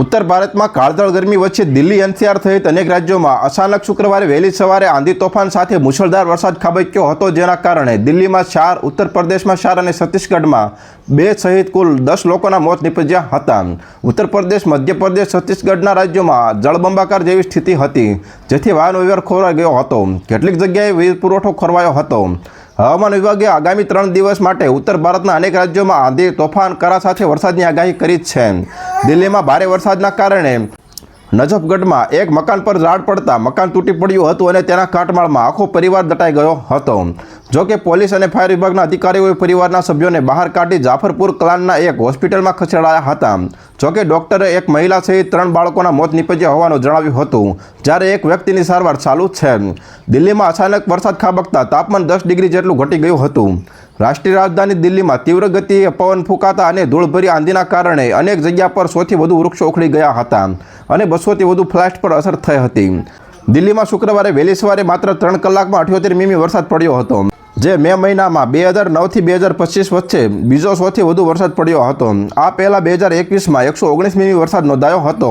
ઉત્તર ભારતમાં કાળઝાળ ગરમી વચ્ચે દિલ્હી એનસીઆર સહિત અનેક રાજ્યોમાં અચાનક શુક્રવારે વહેલી સવારે આંધી તોફાન સાથે મુશળધાર વરસાદ ખાબક્યો હતો જેના કારણે દિલ્હીમાં ચાર ઉત્તર પ્રદેશમાં ચાર અને છત્તીસગઢમાં બે સહિત કુલ દસ લોકોના મોત નીપજ્યા હતા. ઉત્તર પ્રદેશ, મધ્યપ્રદેશ, છત્તીસગઢના રાજ્યોમાં જળબંબાકાર જેવી સ્થિતિ હતી, જેથી વાહન વ્યવહાર ખોરવાઈ ગયો હતો. કેટલીક જગ્યાએ વીજ પુરવઠો ખોરવાયો હતો. હવામાન વિભાગે આગામી ત્રણ દિવસ માટે ઉત્તર ભારતના અનેક રાજ્યોમાં આંધી તોફાન કરા સાથે વરસાદની આગાહી કરી છે. દિલ્હીમાં ભારે વરસાદના કારણે નજફગઢમાં એક મકાન પર ઝાડ પડતા મકાન તૂટી પડ્યું હતું અને તેના કાટમાળમાં આખો પરિવાર દટાઈ ગયો હતો. જો કે પોલીસ અને ફાયર વિભાગના અધિકારીઓએ પરિવારના સભ્યોને બહાર કાઢી જાફરપુર કલાનના એક હોસ્પિટલમાં ખસેડાયા હતા. જો કે ડોક્ટરે એક મહિલા સહિત ત્રણ બાળકોના મોત નીપજ્યા હોવાનું જણાવ્યું હતું, જ્યારે એક વ્યક્તિની સારવાર ચાલુ છે. દિલ્હીમાં અચાનક વરસાદ ખાબકતા તાપમાન દસ ડિગ્રી જેટલું ઘટી ગયું હતું. રાષ્ટ્રીય રાજધાની દિલ્હીમાં તીવ્ર ગતિએ પવન ફૂંકાતા અને ધૂળભરી આંધીના કારણે અનેક જગ્યા પર સૌથી વધુ વૃક્ષો ઉખડી ગયા હતા અને બસોથી વધુ ફ્લાઇટ પર અસર થઈ હતી. દિલ્હીમાં શુક્રવારે વહેલી સવારે માત્ર ત્રણ કલાકમાં અઠ્યોતેર મીમી વરસાદ પડ્યો હતો, જે મે મહિનામાં બે હજાર નવથી બે હજાર પચીસ વચ્ચે બીજો સૌથી વધુ વરસાદ પડ્યો હતો. આ પહેલાં બે હજાર એકવીસમાં એકસો ઓગણીસ મીમી વરસાદ નોંધાયો હતો.